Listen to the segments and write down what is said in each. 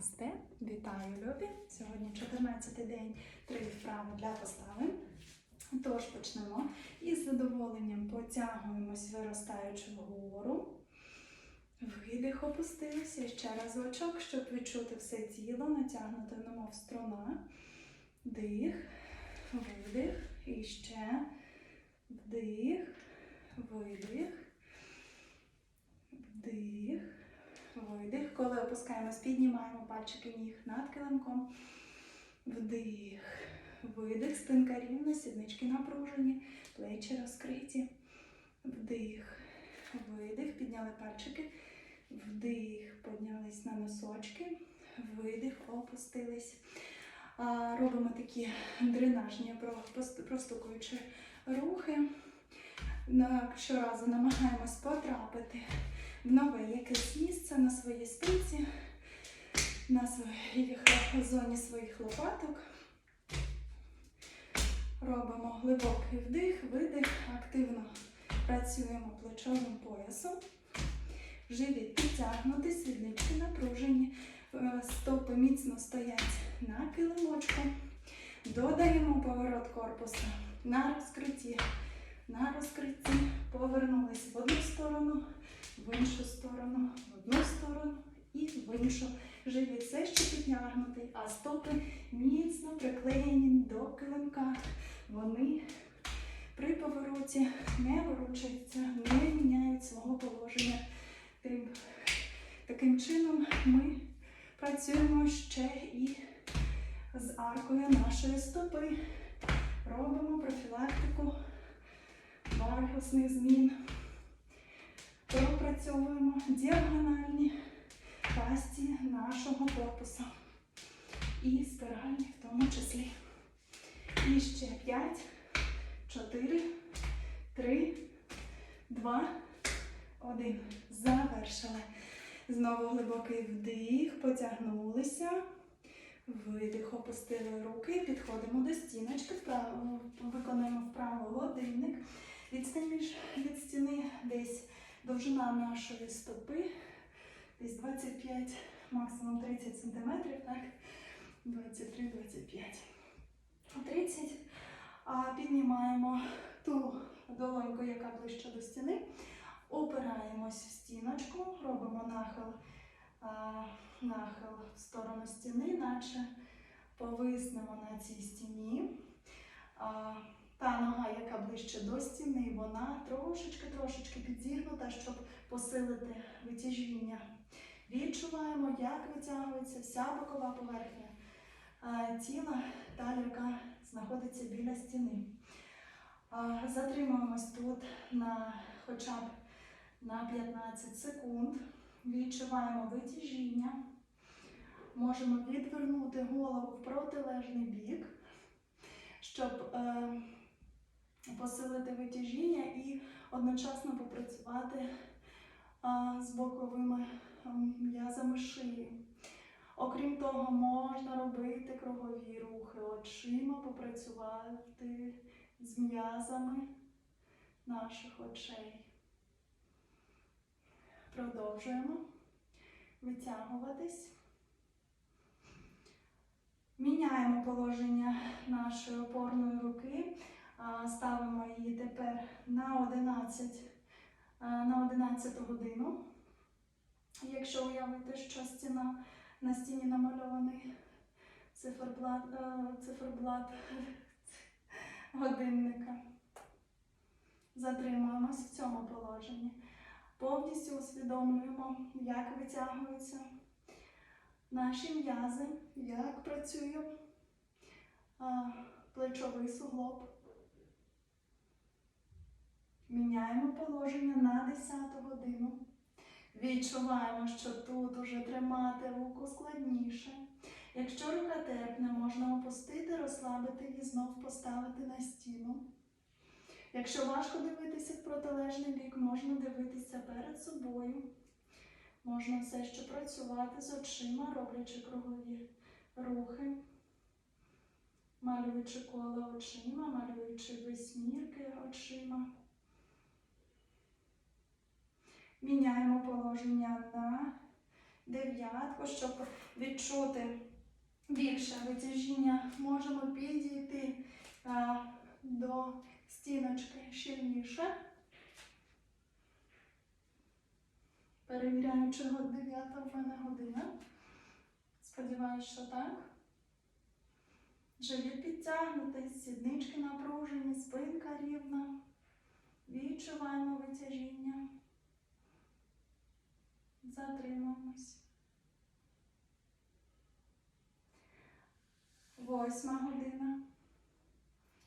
Намасте, вітаю, любі! Сьогодні 14 день, три вправи для постави. Тож почнемо і з задоволенням потягуємось, виростаючи вгору. Видих опустилися. Ще разочок, щоб відчути все тіло, натягнуте, немов струна. Вдих, видих. І ще вдих, видих, вдих. Видих. Коли опускаємось, піднімаємо пальчики ніг над килимком. Вдих. Видих. Спинка рівна, сіднички напружені, плечі розкриті. Вдих. Видих. Підняли пальчики. Вдих. Піднялись на носочки. Видих. Опустились. Робимо такі дренажні, про- пост- простукуючи рухи. Щоразу намагаємось потрапити в нове якесь місце на своїй спинці, на своїх в зоні своїх лопаток. Робимо глибокий вдих, видих, активно працюємо плечовим поясом. Живіт підтягнутий, сіднички напружені, е, стопи міцно стоять на килимочку. Додаємо поворот корпусу на розкритті. На розкритті повернулись в одну сторону, в іншу сторону, в одну сторону і в іншу. Живіт все ще підтягнутий, а стопи міцно приклеєні до килимка. Вони при повороті не ворушаться, не міняють свого положення. Тим, таким чином ми працюємо ще і з аркою нашої стопи. Робимо профілактику варгусних змін. Пропрацьовуємо діагональні пасті нашого корпусу. І спіральні в тому числі. І ще 5, 4, 3, 2, 1. Завершили. Знову глибокий вдих, потягнулися. Видих, опустили руки, підходимо до стіночки, вправо, виконуємо вправо годинник. Відстань від стіни десь довжина нашої стопи, десь 25, максимум 30 см, так? 23-25. 30. А піднімаємо ту долоньку, яка ближче до стіни. Опираємось в стіночку, робимо нахил, нахил в сторону стіни, наче повиснемо на цій стіні. Та нога, яка ближче до стіни, вона трошечки-трошечки підзігнута, щоб посилити витяжіння. Відчуваємо, як витягується вся бокова поверхня а, тіла, та яка знаходиться біля стіни. Затримуємось тут на хоча б на 15 секунд. Відчуваємо витяжіння. Можемо відвернути голову в протилежний бік, щоб е, посилити витяжіння і одночасно попрацювати з боковими ем, м'язами шиї. Окрім того, можна робити кругові рухи очима, попрацювати з м'язами наших очей. Продовжуємо витягуватись. Міняємо положення нашої опорної руки. Ставимо її тепер на 11, на 11 годину. Якщо уявити, що стіна на стіні намальований циферблат, циферблат годинника. Затримуємось в цьому положенні. Повністю усвідомлюємо, як витягуються наші м'язи, як працює плечовий суглоб. Міняємо положення на 10 годину. Відчуваємо, що тут уже тримати руку складніше. Якщо рука терпне, можна опустити, розслабити і знов поставити на стіну. Якщо важко дивитися в протилежний бік, можна дивитися перед собою. Можна все ще працювати з очима, роблячи кругові рухи, малюючи коло очима, малюючи висмірки очима. Міняємо положення на дев'ятку, щоб відчути більше витяжіння. Можемо підійти а, до стіночки щільніше. Перевіряю, чи дев'ята в мене година. Сподіваюсь, що так. Живіт підтягнутий, сіднички напружені, спинка рівна. Відчуваємо витяжіння. Затримуємось. Восьма година.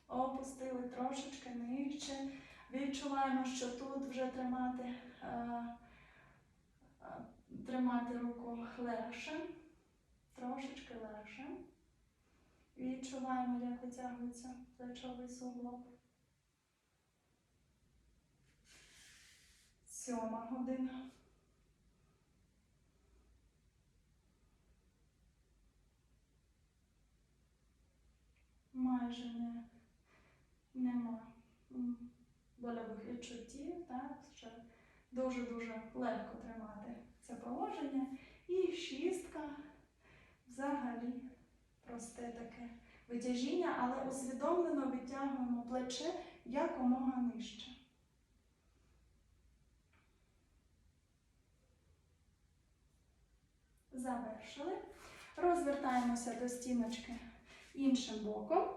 Опустили трошечки нижче. Відчуваємо, що тут вже тримати, е, е, тримати руку легше, трошечки легше. Відчуваємо, як витягується плечовий суглоб. Сьома година. Майже не, нема м, больових відчуттів, так, ще дуже-дуже легко тримати це положення. І шістка взагалі просте таке витяжіння, але усвідомлено витягуємо плече якомога нижче. Завершили. Розвертаємося до стіночки іншим боком.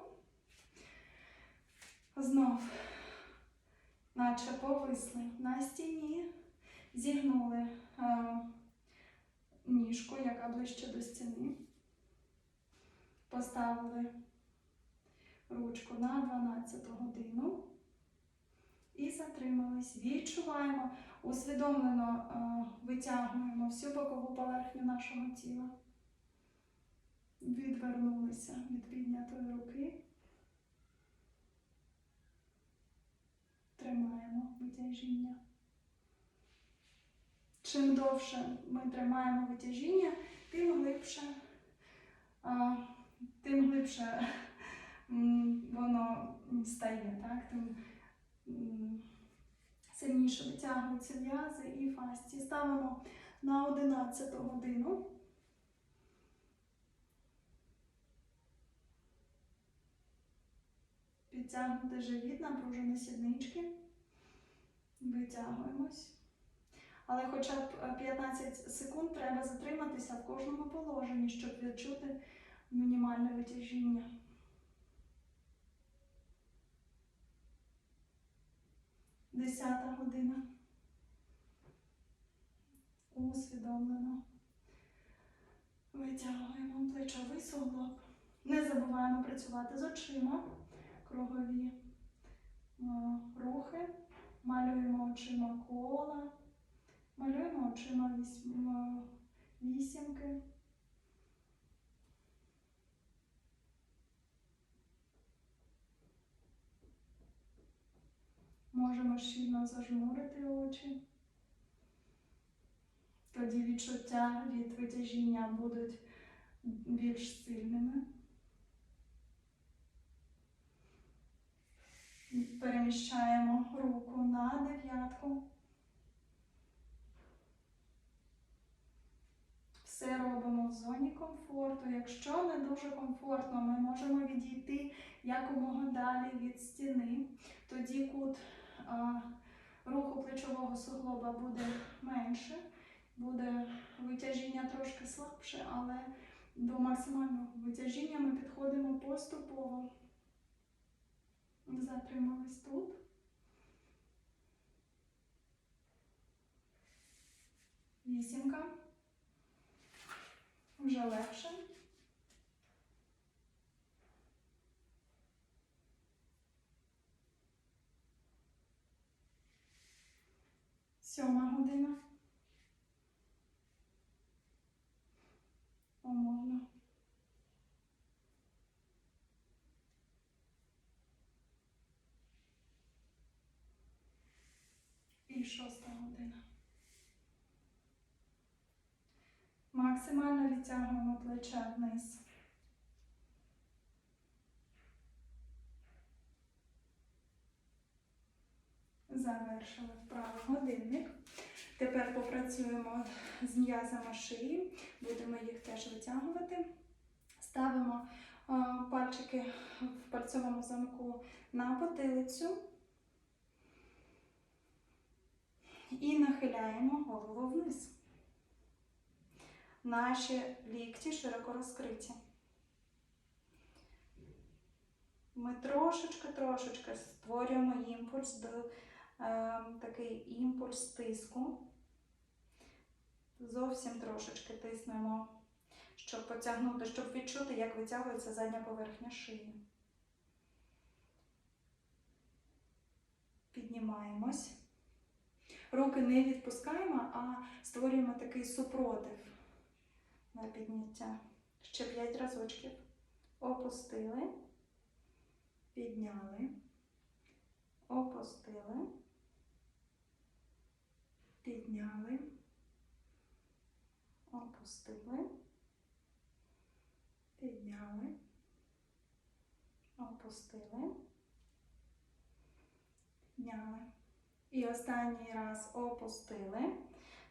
Знов, наче повисли на стіні, зігнули е, ніжку, яка ближче до стіни. Поставили ручку на 12 годину і затримались. Відчуваємо, усвідомлено е, витягуємо всю бокову поверхню нашого тіла. Відвернулися від піднятої руки. Тримаємо витяжіння. Чим довше ми тримаємо витяжіння, тим глибше, тим глибше воно стає, так? тим сильніше витягуються м'язи і фасції. Ставимо на 11 годину. Підтягнути живіт, напружені сіднички. Витягуємось. Але хоча б 15 секунд треба затриматися в кожному положенні, щоб відчути мінімальне витяжіння. Десята година. Усвідомлено. Витягуємо плечовий суглоб. Не забуваємо працювати з очима, кругові е, рухи. Малюємо очима кола, малюємо очима е, вісімки. Можемо щільно зажмурити очі. Тоді відчуття від витяжіння будуть більш сильними. Переміщаємо руку на дев'ятку. Все робимо в зоні комфорту. Якщо не дуже комфортно, ми можемо відійти якомога далі від стіни. Тоді кут а, руху плечового суглоба буде менше, буде витяжіння трошки слабше, але до максимального витяжіння ми підходимо поступово. Затримались тут. Вісімка. Вже легше. Сьома година. І шоста година. Максимально відтягуємо плече вниз. Завершили вправо годинник. Тепер попрацюємо з м'язами шиї, будемо їх теж витягувати. Ставимо пальчики в пальцевому замку на потилицю і нахиляємо голову вниз. Наші лікті широко розкриті. Ми трошечки-трошечки створюємо імпульс до е, такий імпульс тиску. Зовсім трошечки тиснемо, щоб потягнути, щоб відчути, як витягується задня поверхня шиї. Піднімаємось. Руки не відпускаємо, а створюємо такий супротив на підняття. Ще 5 разочків. Опустили, підняли, опустили, підняли, опустили, підняли, опустили, підняли. І останній раз опустили.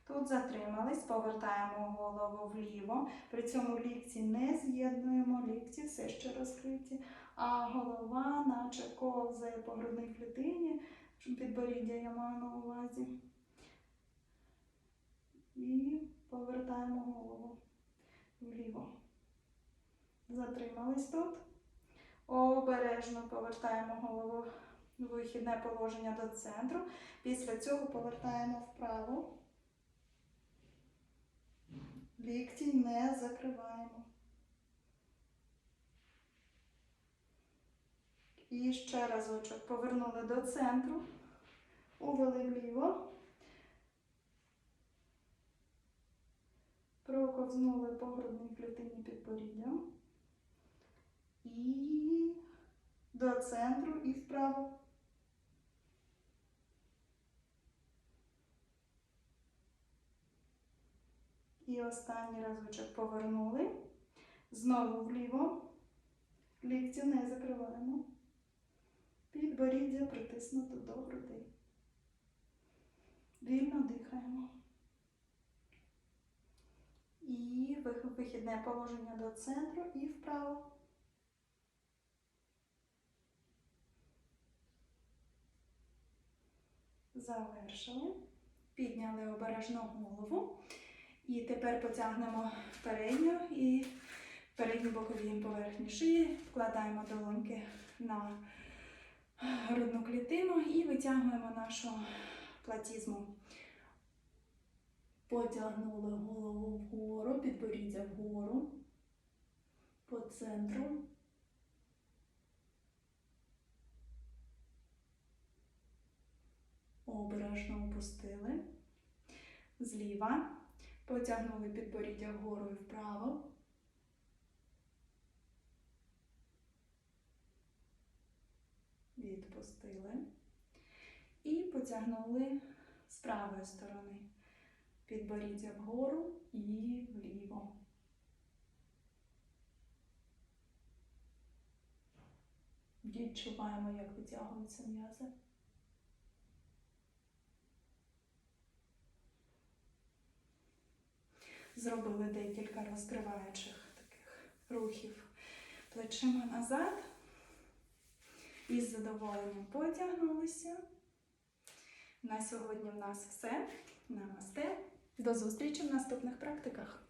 Тут затримались, повертаємо голову вліво. При цьому лікці не з'єднуємо, лікці все ще розкриті, а голова, наче ковзає по грудній клітині, підборіддя я маю на увазі. І повертаємо голову вліво. Затримались тут. Обережно повертаємо голову вихідне положення до центру. Після цього повертаємо вправо. Лікті не закриваємо. І ще разочок повернули до центру, увели вліво, проковзнули по грудній клітині підборіддям і до центру і вправо. І останній разочок повернули. Знову вліво. Лікті не закриваємо. Підборіддя притиснуто до грудей. Вільно дихаємо. І вихідне положення до центру і вправо. Завершили. Підняли обережно голову. І тепер потягнемо передню і передні бокові поверхні шиї, вкладаємо долоньки на грудну клітину і витягуємо нашу платізму. Потягнули голову вгору, підборіддя вгору, по центру. Обережно опустили. Зліва. Потягнули підборіддя вгору і вправо. Відпустили. І потягнули з правої сторони. Підборіддя вгору і вліво. Відчуваємо, як витягуються м'язи. Зробили декілька розкриваючих таких рухів плечима назад. І з задоволенням потягнулися. На сьогодні в нас все. Намасте. До зустрічі в наступних практиках.